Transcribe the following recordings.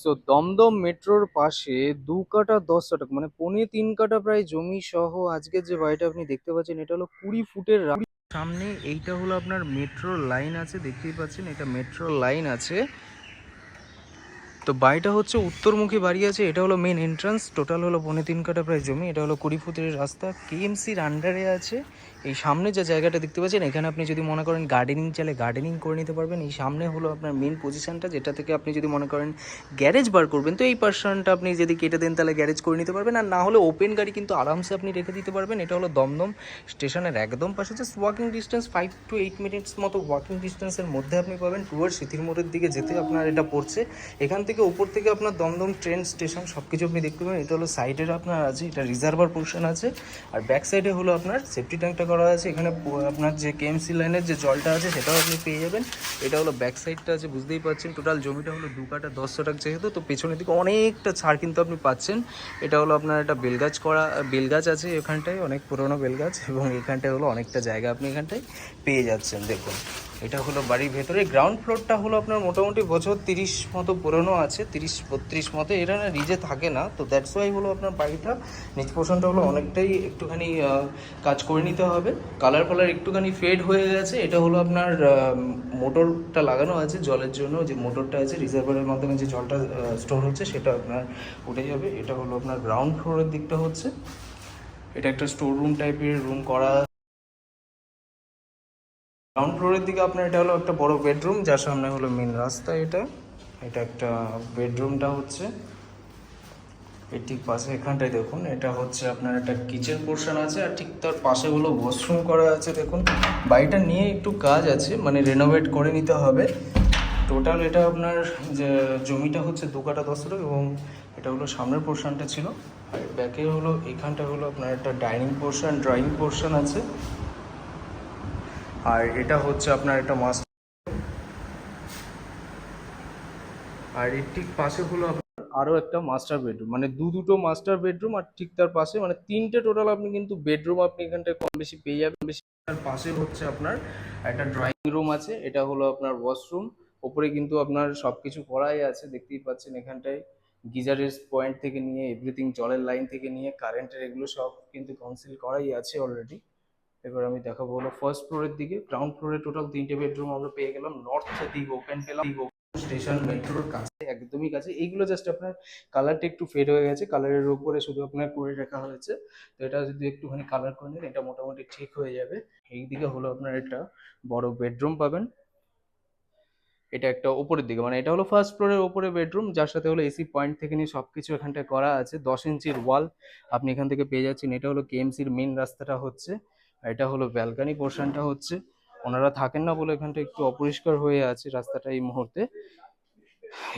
So Dumdum মেট্রোর পাশে দু কাঠা দশ শতক মানে পৌনে তিন কাঠা প্রায় জমি সহ আজকের যে বাড়িটা আপনি দেখতে পাচ্ছেন, এটা হলো কুড়ি ফুটের সামনে এইটা হলো আপনার মেট্রোর লাইন আছে, দেখতেই পাচ্ছেন এটা মেট্রো লাইন আছে। তো বাড়িটা হচ্ছে উত্তরমুখী বাড়ি আছে, এটা হলো মেন এন্ট্রান্স টোটাল হলো পৌনে তিন কাঠা প্রায় জমি, এটা হলো কুড়ি ফুটের রাস্তা। কেএমসির আন্ডারে আছে এই সামনে যে জায়গাটা দেখতে পাচ্ছেন, এখানে আপনি যদি মনে করেন গার্ডেনিং চাইলে গার্ডেনিং করে নিতে পারবেন। এই সামনে হলো আপনার মেন পজিশনটা যেটা থেকে আপনি যদি মনে করেন গ্যারেজ বার করবেন, তো এই পার্সনটা আপনি যদি কেটে দেন, তাহলে গ্যারেজ করে নিতে পারবেন। আর না হলে ওপেন গাড়ি কিন্তু আরামসে আপনি রেখে দিতে পারবেন। এটা হলো দমদম স্টেশনের একদম পাশে just walking distance five to eight minutes মতো ওয়াকিং ডিস্টেন্সের মধ্যে আপনি পাবেন। টুয়ার্ড সিথির মোড়ের দিকে যেতে আপনার এটা পড়ছে। এখান থেকে উপর থেকে আপনার দমদম ট্রেন স্টেশন সব কিছু আপনি দেখতে পাবেন। এটা হলো সাইডের আপনার আছে, এটা রিজার্ভার পোর্শন আছে। আর ব্যাক সাইডে হলো আপনার সেফটি ট্যাঙ্কটা করা আছে এখানে আপনার যে কেএমসি লাইনের যে জলটা আছে সেটাও আপনি পেয়ে যাবেন। এটা হলো ব্যাক সাইডটা আছে, বুঝতেই পারছেন। টোটাল জমিটা হলো দু কাটা দশ শতক যেহেতু, তো পেছনের দিকে অনেকটা ছাড় কিন্তু আপনি পাচ্ছেন। এটা হলো আপনার একটা বেলগাছ করা, বেলগাছ আছে এখানটায়, অনেক পুরোনো বেলগাছ, এবং এখানটায় হলো অনেকটা জায়গা আপনি এখানটায় পেয়ে যাচ্ছেন, দেখুন। এটা হলো বাড়ির ভেতরে। গ্রাউন্ড ফ্লোরটা হলো আপনার মোটামুটি বছর তিরিশ মতো পুরনো আছে, তিরিশ, বত্রিশ মতো। এরা না রিজে থাকে না, তো দ্যাটস ওয়াই হলো আপনার বাড়িটা, নিচ পোষণটা হলো অনেকটাই একটুখানি কাজ করে নিতে হবে। কালার ফালার একটুখানি ফেড হয়ে গেছে। এটা হলো আপনার মোটরটা লাগানো আছে জলের জন্য। যে মোটরটা আছে রিজার্ভারের মাধ্যমে যে জলটা স্টোর হচ্ছে, সেটা আপনার উঠে যাবে। এটা হলো আপনার গ্রাউন্ড ফ্লোরের দিকটা হচ্ছে। এটা একটা স্টোর রুম টাইপের রুম করা গ্রাউন্ড ফ্লোরের দিকে আপনার এটা হলো একটা বড় বেডরুম যার সামনে হলো মেন রাস্তা এটা। এটা একটা বেডরুমটা হচ্ছে। এর ঠিক পাশে এখানটায় দেখুন, এটা হচ্ছে আপনার একটা কিচেন পোর্শন আছে, আর ঠিক তার পাশে হলো ওয়াশরুম করা আছে, দেখুন। বাড়িটা নিয়ে একটু কাজ আছে মানে রেনোভেট করে নিতে হবে। টোটাল এটা আপনার, যে জমিটা হচ্ছে দু কাটা দশ এবং এটা হলো সামনের পোর্শনটা ছিল। আর ব্যাকে হলো এখানটা হলো আপনার একটা ডাইনিং পোর্শন ড্রয়িং পোর্শন আছে। আর এটা হচ্ছে আপনার একটা মাস্টার আর এর ঠিক পাশে হলো আপনার আরও একটা মাস্টার বেডরুম মানে দু দুটো মাস্টার বেডরুম আর ঠিক তার পাশে মানে তিনটে টোটাল আপনি কিন্তু বেডরুম আপনি এখানটায় কম বেশি পেয়ে যাবেন। বেশি তার পাশে হচ্ছে আপনার একটা ড্রয়িং রুম আছে, এটা হলো আপনার ওয়াশরুম ওপরে কিন্তু আপনার সব কিছু করাই আছে, দেখতেই পাচ্ছেন এখানটায়। গিজারের পয়েন্ট থেকে নিয়ে এভরিথিং জলের লাইন থেকে নিয়ে কারেন্টের এগুলো সব কিন্তু কনসিল করাই আছে অলরেডি এবার আমি দেখাবো হলো ফার্স্ট ফ্লোরের দিকে। গ্রাউন্ড ফ্লোরে টোটাল তিনটে বেডরুম আমরা পেয়ে গেলাম। নর্থ দিক ওপেন পেলাম। স্টেশন মেট্রোর কাছে, একদমই কাছে। এইগুলো জাস্ট আপনার কালারটা একটু ফেড হয়ে গেছে। কালারের উপরে শুধু আপনার করে রাখা হয়েছে। তো এটা যদি একটুখানি কালার করে নেন, এটা মোটামুটি ঠিক হয়ে যাবে। এই দিকে হলো আপনার একটা বড় বেডরুম পাবেন। এটা একটা উপরের দিকে। মানে এটা হলো ফার্স্ট ফ্লোরের উপরে বেডরুম যার সাথে হলো এসি পয়েন্ট থেকে নিয়ে সব কিছু এখানটায় করা আছে। দশ ইঞ্চির ওয়াল আপনি এখান থেকে পেয়ে যাচ্ছেন। এটা হলো কেএমসির মেন রাস্তাটা হচ্ছে। এটা হলো ব্যালকানি পোর্শনটা হচ্ছে। ওনারা থাকেন না বলে এখানটা একটু অপরিষ্কার হয়ে আছে রাস্তাটা এই মুহূর্তে।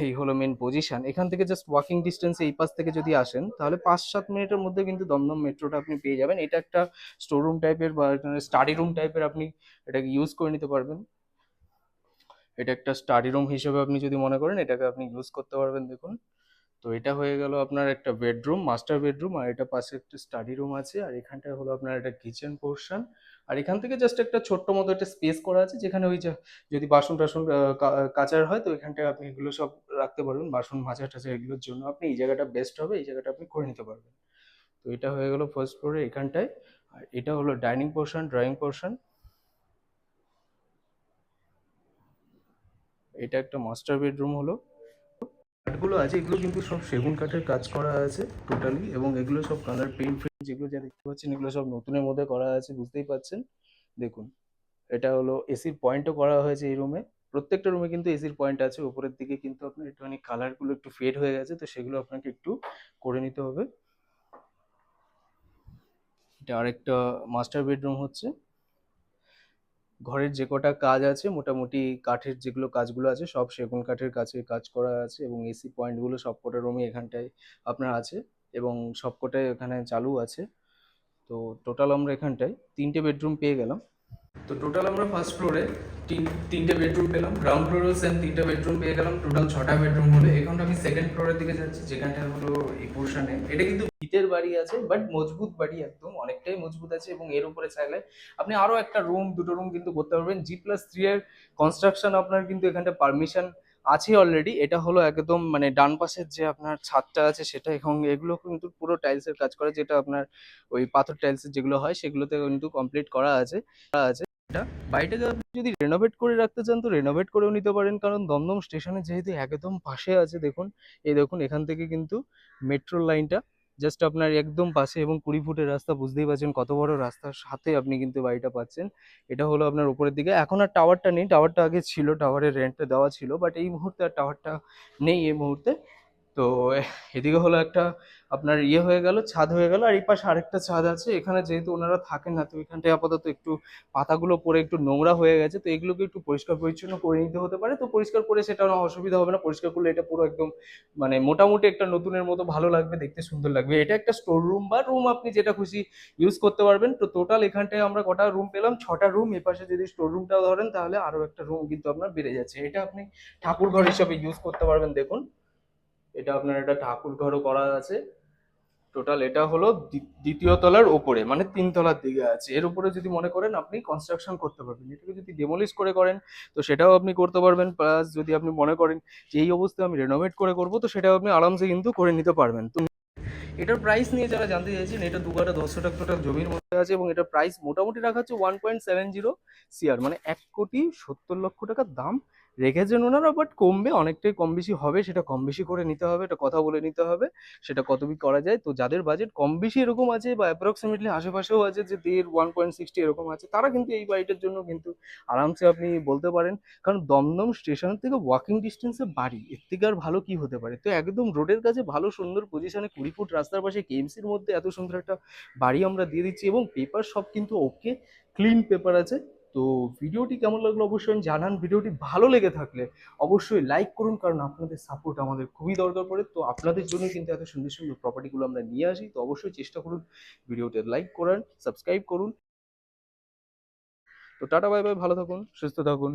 এই হলো মেন পজিশন এখান থেকে জাস্ট ওয়াকিং ডিস্টেন্স এই পাশ থেকে যদি আসেন, তাহলে পাঁচ সাত মিনিটের মধ্যে কিন্তু দমদম মেট্রোটা আপনি পেয়ে যাবেন। এটা একটা স্টোর রুম টাইপের বা স্টাডি রুম টাইপের আপনি এটাকে ইউজ করে নিতে পারবেন। এটা একটা স্টাডি রুম হিসেবে আপনি যদি মনে করেন, এটাকে আপনি ইউজ করতে পারবেন, দেখুন। তো এটা হয়ে গেল আপনার একটা বেডরুম মাস্টার বেডরুম আর এটা পাশে একটা স্টাডি রুম আছে, আর এখানটায় হলো আপনার একটা কিচেন পোর্শন আর এখান থেকে জাস্ট একটা ছোট্ট মতো একটা স্পেস করা আছে, যেখানে ওই যে যদি বাসন টাসন কাচার হয়, তো এখানটায় আপনি এগুলো সব রাখতে পারবেন, বাসন মাজা টাজা এগুলোর জন্য আপনি এই জায়গাটা বেস্ট হবে, এই জায়গাটা আপনি করে নিতে পারবেন। তো এটা হয়ে গেল ফার্স্ট ফ্লোরে এখানটায়, আর এটা হলো ডাইনিং পোর্শন ড্রয়িং পোর্শন এটা একটা মাস্টার বেডরুম হলো। কাঠগুলো আছে, এগুলো কিন্তু সব সেগুন কাঠের কাজ করা আছে টোটালি এবং এগুলো সব কালার পেইন্ট ফেন্ট যেগুলো যা দেখতে পাচ্ছেন, এগুলো সব নতুনের মধ্যে করা আছে, বুঝতেই পাচ্ছেন? দেখুন, এটা হলো এসির পয়েন্টও করা হয়েছে এই রুমে প্রত্যেকটা রুমে কিন্তু এসির পয়েন্ট আছে, উপরের দিকে কিন্তু আপনার একটুখানি কালারগুলো একটু ফেড হয়ে গেছে, তো সেগুলো আপনাকে একটু করে নিতে হবে। এটা আরেকটা মাস্টার বেডরুম হচ্ছে। ঘরের যে কটা কাজ আছে, মোটামুটি কাঠের যেগুলো কাজগুলো আছে, সব সেগুন কাঠের কাছে কাজ করা আছে এবং এসি পয়েন্টগুলো সব কটা রুমই এখানটায় আপনার আছে এবং সব কটাই এখানে চালু আছে। তো টোটাল আমরা এখানটায় তিনটে বেডরুম পেয়ে গেলাম। তো টোটাল আমরা ফার্স্ট ফ্লোরে তিন, তিনটে বেডরুম পেলাম। গ্রাউন্ড ফ্লোরেও সেম তিনটে বেডরুম পেয়ে গেলাম। টোটাল ছটা বেডরুম হলো। এখন আমি সেকেন্ড ফ্লোরের দিকে যাচ্ছি, যেখানটা হলো এই পোর্শনে এটা কিন্তু ভিতের বাড়ি আছে বাট মজবুত বাড়ি একদম। অনেকটাই মজবুত আছে এবং এর উপরে চাইলে আপনি আরও একটা রুম দুটো রুম কিন্তু করতে পারবেন। জি প্লাস থ্রি এর কনস্ট্রাকশন আপনার কিন্তু এখানটা পারমিশন আছে অলরেডি এটা হলো একদম মানে ডান পাশের যে আপনার ছাদটা আছে সেটা এবং এগুলো কিন্তু পুরো টাইলসের কাজ করা, যেটা আপনার ওই পাথর টাইলসের যেগুলো হয়, সেগুলোতে কিন্তু কমপ্লিট করা আছে। করা আছে। এটা? বাড়িটাকে আপনি যদি রেনোভেট করে রাখতে চান, তো রেনোভেট করেও নিতে পারেন। কারণ দমদম স্টেশনে যেহেতু একদম পাশে আছে, দেখুন, এই দেখুন, এখান থেকে কিন্তু মেট্রো লাইনটা জাস্ট আপনার একদম পাশে এবং কুড়ি ফুটের রাস্তা, বুঝতেই পারছেন কত বড় রাস্তার সাথে আপনি কিন্তু বাড়িটা পাচ্ছেন। এটা হলো আপনার উপরের দিকে। এখন আর টাওয়ারটা নেই টাওয়ারটা আগে ছিল টাওয়ারের রেন্টটা দেওয়া ছিল বাট এই মুহূর্তে আর টাওয়ারটা নেই এই মুহূর্তে। তো এদিকে হলো একটা আপনার ইয়ে হয়ে গেল, ছাদ হয়ে গেল, আর এই পাশে আরেকটা ছাদ আছে। এখানে যেহেতু ওনারা থাকেন না, তো এখানটায় আপাতত একটু পাতাগুলো পরে একটু নোংরা হয়ে গেছে, তো এগুলোকে একটু পরিষ্কার পরিচ্ছন্ন করে নিতে হতে পারে। তো পরিষ্কার করে সেটা অসুবিধা হবে না। পরিষ্কার করলে এটা পুরো একদম মানে মোটামুটি একটা নতুনের মতো ভালো লাগবে, দেখতে সুন্দর লাগবে। এটা একটা স্টোর রুম বা রুম আপনি যেটা খুশি ইউজ করতে পারবেন। তো টোটাল এখানটায় আমরা কটা রুম পেলাম? ছটা রুম, এপাশে যদি স্টোর রুমটাও ধরেন, তাহলে আরও একটা রুম কিন্তু আপনার বেড়ে যাচ্ছে। এটা আপনি ঠাকুর ঘর হিসাবে ইউজ করতে পারবেন, দেখুন। এটা আপনার একটা ঠাকুর ঘরও করা আছে। টোটাল এটা হলো দ্বি- দ্বিতীয় তলার ওপরে মানে তিন তলার দিকে আছে। এর উপরে যদি মনে করেন আপনি কনস্ট্রাকশন করতে পারবেন। এটাকে যদি ডেমোলিশ করে করেন, তো সেটাও আপনি করতে পারবেন। প্লাস যদি আপনি মনে করেন যে এই অবস্থায় আমি রেনোভেট করে করব, তো সেটাও আপনি আরামসে কিন্তু করে নিতে পারবেন। তো এটার প্রাইস নিয়ে যারা জানতে চাইছেন, এটা দু কাটা দশ টাকা টোটাল জমির মধ্যে আছে এবং এটার প্রাইস মোটামুটি রাখা হচ্ছে one point seven zero CR মানে এক কোটি সত্তর লক্ষ টাকার দাম রেখেছেন ওনারা বাট কমবে, অনেকটাই কম বেশি হবে, সেটা কম বেশি করে নিতে হবে, এটা কথা বলে নিতে হবে, সেটা কত কি করা যায়। তো যাদের বাজেট কম বেশি এরকম আছে বা অ্যাপ্রক্সিমেটলি আশেপাশেও আছে যে দেড় ওয়ান পয়েন্ট সিক্সটি এরকম আছে, তারা কিন্তু এই বাড়িটার জন্য কিন্তু আরামসে আপনি বলতে পারেন, কারণ দমদম স্টেশন থেকে ওয়াকিং ডিস্টেন্সে বাড়ি, এর থেকে আর ভালো কি হতে পারে? তো একদম রোডের কাছে ভালো সুন্দর পজিশনে কুড়ি ফুট রাস্তার পাশে কেএমসির মধ্যে এত সুন্দর একটা বাড়ি আমরা দিয়ে দিচ্ছি এবং পেপার সব কিন্তু ওকে ক্লিন পেপার আছে। তো ভিডিওটি কেমন লাগল অবশ্যই জানান। ভিডিওটি ভালো লেগে থাকলে অবশ্যই লাইক করুন, কারণ আপনাদের সাপোর্ট আমাদের খুবই দরকার পড়ে। তো আপনাদের জন্য কিন্তু এত সুন্দর সুন্দর প্রপার্টিগুলো আমরা নিয়ে আসি। তো অবশ্যই চেষ্টা করুন ভিডিওতে লাইক করান সাবস্ক্রাইব করুন। তো টাটা বাই বাই ভালো থাকুন, সুস্থ থাকুন।